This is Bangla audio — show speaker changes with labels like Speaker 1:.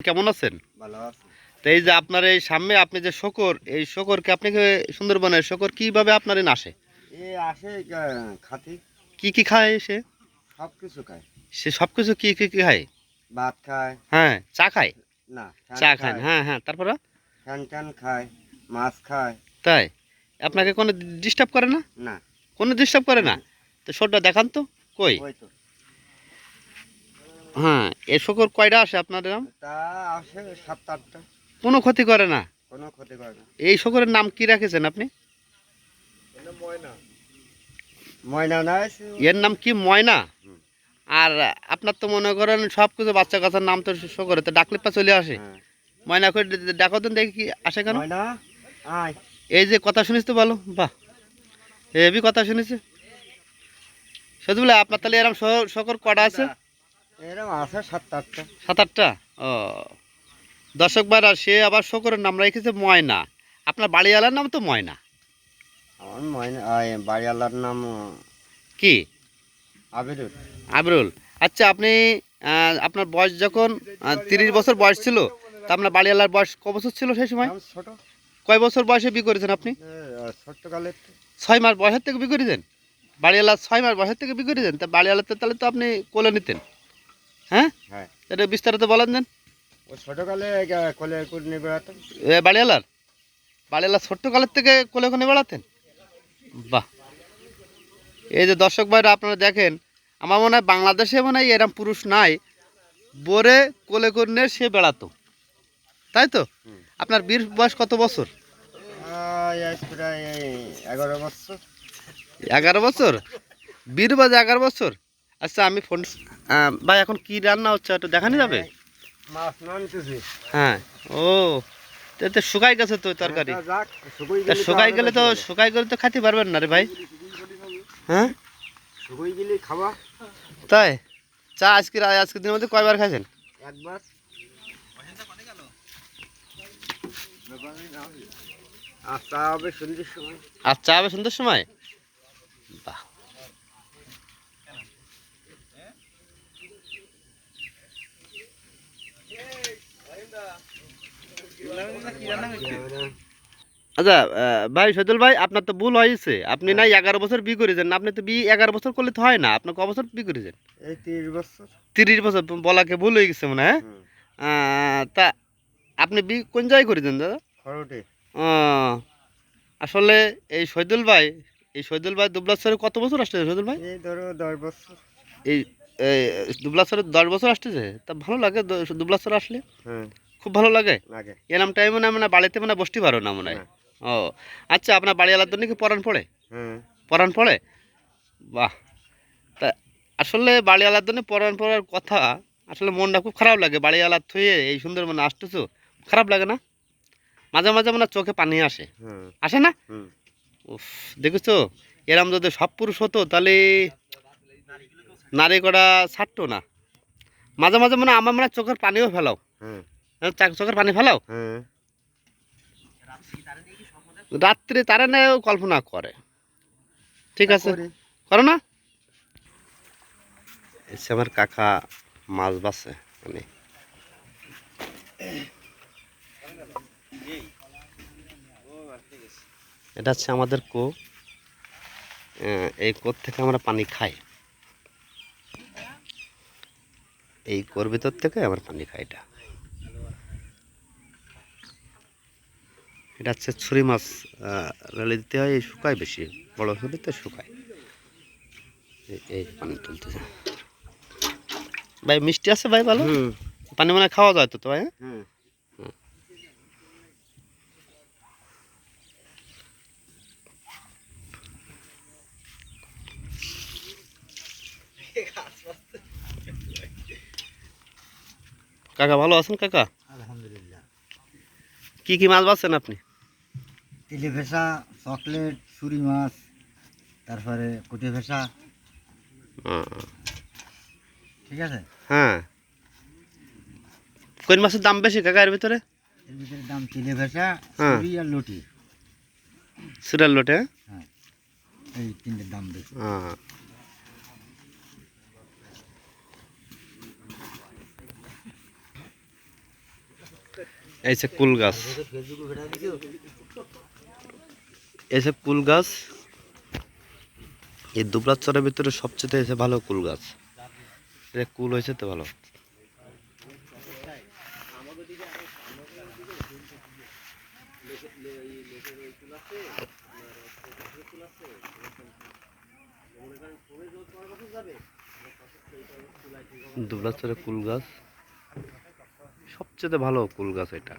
Speaker 1: কেমন আছেন?
Speaker 2: ভালো আছে।
Speaker 1: তো এই যে আপনার এই সামনে আপনি যে শকর এই শকরকে আপনাকে সুন্দরবনের শকর কীভাবে আপনার এনে আসে?
Speaker 2: এ আসে খাতি
Speaker 1: কি কি খায় সে?
Speaker 2: সব কিছু খায়।
Speaker 1: সে সব কিছু কি কি কি খায়?
Speaker 2: ভাত খায়।
Speaker 1: হ্যাঁ চা খায়?
Speaker 2: না
Speaker 1: চা খায়। হ্যাঁ হ্যাঁ তারপরে
Speaker 2: ফ্যান ট্যান খায় মাছ খায়।
Speaker 1: তাই? আপনাকে কোনো ডিস্টার্ব করে না?
Speaker 2: না।
Speaker 1: কোনো ডিস্টার্ব করে না? তো শোরটা দেখান তো কই?
Speaker 2: ওই তো।
Speaker 1: হ্যাঁ এই শকর কয়টা আসে আপনার নাম?
Speaker 2: তা আসে সাত আটটা।
Speaker 1: কোনো ক্ষতি করে না?
Speaker 2: কোনো ক্ষতি করে না।
Speaker 1: এই শকরের নাম কি রেখেছেন আপনি?
Speaker 2: ময়না। না
Speaker 1: এর নাম কি ময়না? আর আপনার তো মনে করেন সব কিছু বাচ্চা কাচ্চার নাম তো শকরে তো ডাকলে পা চলে আসে।
Speaker 2: হ্যাঁ।
Speaker 1: ময়না করে ডাকো তো দেখি কি আসে কেন? এই যে কথা শুনিস তো বলো বাহ। হেবি কথা শুনেছে। শুধু বলে আপনার তাহলে এরকম শ- শকর কটা আছে?
Speaker 2: এরকম আছে সাত আটটা।
Speaker 1: সাত আটটা? ও। দর্শক বারা সে আবার শকরের নাম রেখেছে ময়না। আপনার বাড়িওয়ালার নাম তো ময়না।
Speaker 2: আমার ময়না বাড়িওয়ালার নাম
Speaker 1: কি?
Speaker 2: আবিরুল।
Speaker 1: আবরুল। আচ্ছা আপনি আপনার বয়স যখন তিরিশ বছর বয়স ছিল তা আপনার বাড়িওয়ালার বয়স ক বছর ছিল সেই সময়?
Speaker 2: ছোট।
Speaker 1: কয় বছর বয়সে বিয়ে করেছেন আপনি। ছয় মাস বয়সের থেকে বিয়ে করেছেন বাড়িওয়ালা ছয় মাস বয়সের থেকে বিয়ে করেছেন তা বাড়িওয়ালাতে তাহলে তো আপনি কোলে নিতেন। হ্যাঁ?
Speaker 2: হ্যাঁ।
Speaker 1: এটা বিস্তারিত বলেন দেন।
Speaker 2: ছোটকালে কোলে নিয়ে বেড়াতাম
Speaker 1: এ বাড়িওয়ালার? বাড়িওয়ালা ছোট্ট কালের থেকে কোলে কোলে বেড়াতেন? বাহ। এই যে দর্শক ভাইরা আপনারা দেখেন আমার মনে হয় বাংলাদেশে মনে হয় এরম পুরুষ নাই বোরে কোলে করে নিয়ে সে বেড়াতো। তাই তো? আপনার বীর বয়স কত বছর?
Speaker 2: এগারো বছর।
Speaker 1: এগারো বছর? বীর বাজে এগারো বছর? আচ্ছা আমি ফোন ভাই এখন কি রান্না হচ্ছে? একটু দেখানো যাবে?
Speaker 2: মাছ নানতেছি
Speaker 1: হ্যাঁ ও তো শুকাই গেছে তো তরকারি।
Speaker 2: তা যাক, শুকুই গেলে তো
Speaker 1: শুকাই গেলে তো
Speaker 2: বেশি
Speaker 1: শুকাই গেলে তো খাইতে পারবেন না রে ভাই। হ্যাঁ?
Speaker 2: শুকুই গেলে খাওয়া
Speaker 1: তাই? চা আজকে আজকের দিনের মধ্যে কয়বার খাইছেন?
Speaker 2: একবার। আর চা হবে সন্ধ্যের সময়।
Speaker 1: আর চা হবে সন্ধ্যের সময়? বাহ আচ্ছা ভাই সজল ভাই আপনার তো ভুল হয়েছে। আপনি নাই এগারো বছর বিয়ে করেছেন আপনি তো বিয়ে এগারো বছর করলে তো হয় না। আপনি ক বছর বিয়ে করেছেন
Speaker 2: এই তিরিশ বছর।
Speaker 1: বলাকে ভুল হয়ে গেছে মনে হয়
Speaker 2: হুম।
Speaker 1: তা আপনি বি কোন জায়গায় করেছেন দাদা? আসলে এই শহীদুল ভাই এই শহীদুল ভাই দুবলাশ্বরে কত বছর আসছে শহীদুল ভাই?
Speaker 2: এই ধরো দশ বছর।
Speaker 1: এই এই দুবলাশ্বরে দশ বছর আসতেছে? তা ভালো লাগে দ- দুবলাশ্বর আসলে।
Speaker 2: হ্যাঁ।
Speaker 1: খুব ভালো লাগে?
Speaker 2: লাগে।
Speaker 1: এ নামটা মনে হয় মানে বাড়িতে মানে বসতে পারো না মনে? হয় ও আচ্ছা আপনার বাড়ি আলাদা নাকি পরাণ পড়ে?
Speaker 2: হ্যাঁ।
Speaker 1: পরাণ পড়ে? বাহ! তা আসলে বাড়ি আলাদা জন্য পরাণ পড়ার কথা আসলে মনটা খুব খারাপ লাগে। বাড়ি আলাদ থুয়ে এই সুন্দর মানে আসতেছো খারাপ লাগে না? মাঝে মাঝে মানে চোখে পানি আসে।
Speaker 2: হ্যাঁ।
Speaker 1: আসে না? উফ দেখেছ? এরম যদি সব পুরুষ হতো তাহলে নারী করা ছাড়তো না? মাঝে মাঝে মানে আমার মানে চোখের পানিও ফেলাও।
Speaker 2: হ্যাঁ
Speaker 1: চা- চোখের পানি ফেলাও
Speaker 2: হ্যাঁ।
Speaker 1: রাত্রে তারা না কল্পনা করে। ঠিক আছে?
Speaker 2: করো।
Speaker 1: না? এসে আমার কাকা মাছ বাসে মানে। এটা হচ্ছে আমাদের কো এই কোর থেকে আমরা পানি খাই। এই কোর ভিতর থেকে আমরা পানি খাই এটা। এটা হচ্ছে ছুরি মাছ রেলে দিতে হয় এই শুকায় বেশি। বড় ছুরিতে শুকায়। এই- পানি তুলতেছে। ভাই মিষ্টি আছে ভাই ভালো? পানি মানে খাওয়া যায় তো তো ভাই হ্যাঁ? কাকা ভালো আছেন কাকা?
Speaker 2: আলহামদুলিল্লাহ।
Speaker 1: কি কি মাছ বাছেন আপনি?
Speaker 2: তিলি ভেসা চকলেট ছুরি মাছ তারপরে কুটি ভেসা ঠিক আছে?
Speaker 1: হ্যাঁ। কোন মাছের দাম বেশি কাকা এর ভিতরে?
Speaker 2: এর ভিতরে দাম তিলে ভেসা
Speaker 1: হ্যাঁ।
Speaker 2: ছুরি আর লটি।
Speaker 1: সিরিয়াল লোটে?
Speaker 2: হ্যাঁ। এই তিনটের দাম বেশি।
Speaker 1: হ্যাঁ এই যে কুল যে কুল গাছ, এই দুবলার চরের ভিতরে সবচেয়ে এসে ভালো কুল গাছ, এটা কুল হয়েছে তো ভালো? দুবলার চরে কুল গাছ, সবচেয়ে ভালো কুল গাছ এটা।